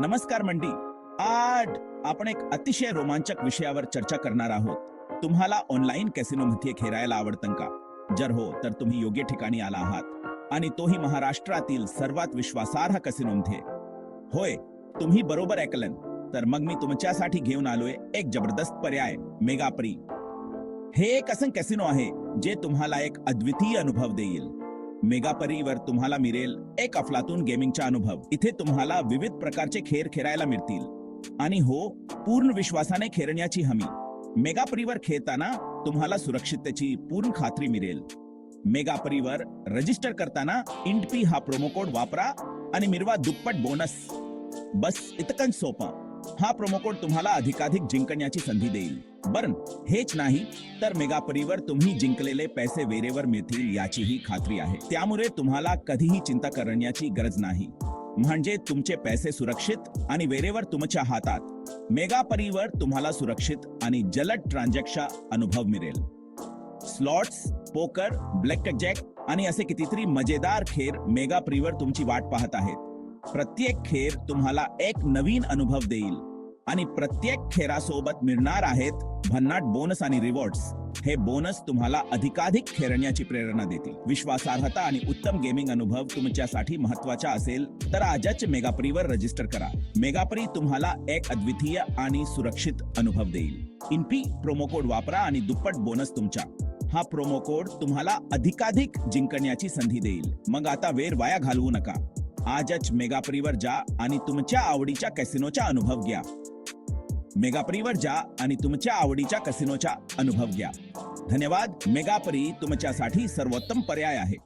नमस्कार मंडी. आज आपण एक अतिशय रोमांचक विषयावर चर्चा करणार आहोत. तुम्हाला ऑनलाईन कॅसिनो मध्ये खेळायला आवडतं का? जर हो तर तुम्ही योग्य ठिकाणी आला आहात. आणि तोही महाराष्ट्रातील सर्वात विश्वासार्ह कॅसिनो मध्ये. होय तुम्ही बरोबर ऐकलं तर मग मी तुमच्यासाठी घेऊन आलोय एक जबरदस्त पर्याय मेगाप्री. हे एक असं कॅसिनो आहे जे तुम्हाला एक अद्वितीय अनुभव देईल. मेगापरीवर तुम्हाला मिळेल एक अफलातून गेमिंगचा अनुभव. इथे तुम्हाला विविध प्रकारचे खेळ खेळायला मिळतील. आणि हो पूर्ण विश्वासाने खेळण्याची हमी. मेगापरीवर खेळताना तुम्हाला सुरक्षिततेची पूर्ण खात्री मिळेल. मेगापरीवर रजिस्टर करताना इंटपी हा प्रोमो कोड वापरा आणि मिरवा दुप्पट बोनस बस इतकं सोपं. हा प्रोमो कोड तुम्हाला अधिकाधिक जिंकण्याची संधी देईल. बरं हेच नाही तर मेगापरीवर तुम्ही जिंकलेले पैसे वेरेवर मिळतील याचीही खात्री आहे. त्यामुळे तुम्हाला कधीही चिंता करण्याची गरज नाही. म्हणजे तुमचे पैसे सुरक्षित आणि वेरेवर तुमच्या हातात. मेगापरीवर तुम्हाला सुरक्षित आणि जलद ट्रान्झॅक्शन अनुभव मिळेल. स्लॉट्स पोकर ब्लॅक जॅक आणि असे कितीतरी मजेदार खेळ मेगापरीवर तुमची वाट पाहत आहेत. प्रत्येक खेळ तुम्हाला एक नवीन अनुभव देईल. आणि प्रत्येक खेळासोबत मिळणार आहेत भन्नाट बोनस आणि रिवॉर्ड्स हे बोनस तुम्हाला अधिकाधिक खेळण्याची प्रेरणा देतील. विश्वासार्हता आणि उत्तम गेमिंग अनुभव तुमच्यासाठी महत्त्वाचा असेल तर आजच मेगाप्रीवर रजिस्टर करा. मेगाप्री तुम्हाला एक अद्वितीय आणि सुरक्षित अनुभव देईल. इनपी प्रोमो कोड वापरा आणि दुप्पट बोनस तुमच्या. हा प्रोमो कोड तुम्हाला अधिकाधिक जिंकण्याची संधी देईल. मग आता वेळ वाया घालवू नका. आजच मेगाप्रीवर जा आणि तुमच्या आवडीच्या कॅसिनोचा अनुभव घ्या. मेगाप्रीवर जा आणि तुमच्या आवडीच्या कसिनोचा अनुभव घ्या. धन्यवाद. मेगापरी तुमच्यासाठी सर्वोत्तम पर्याय आहे.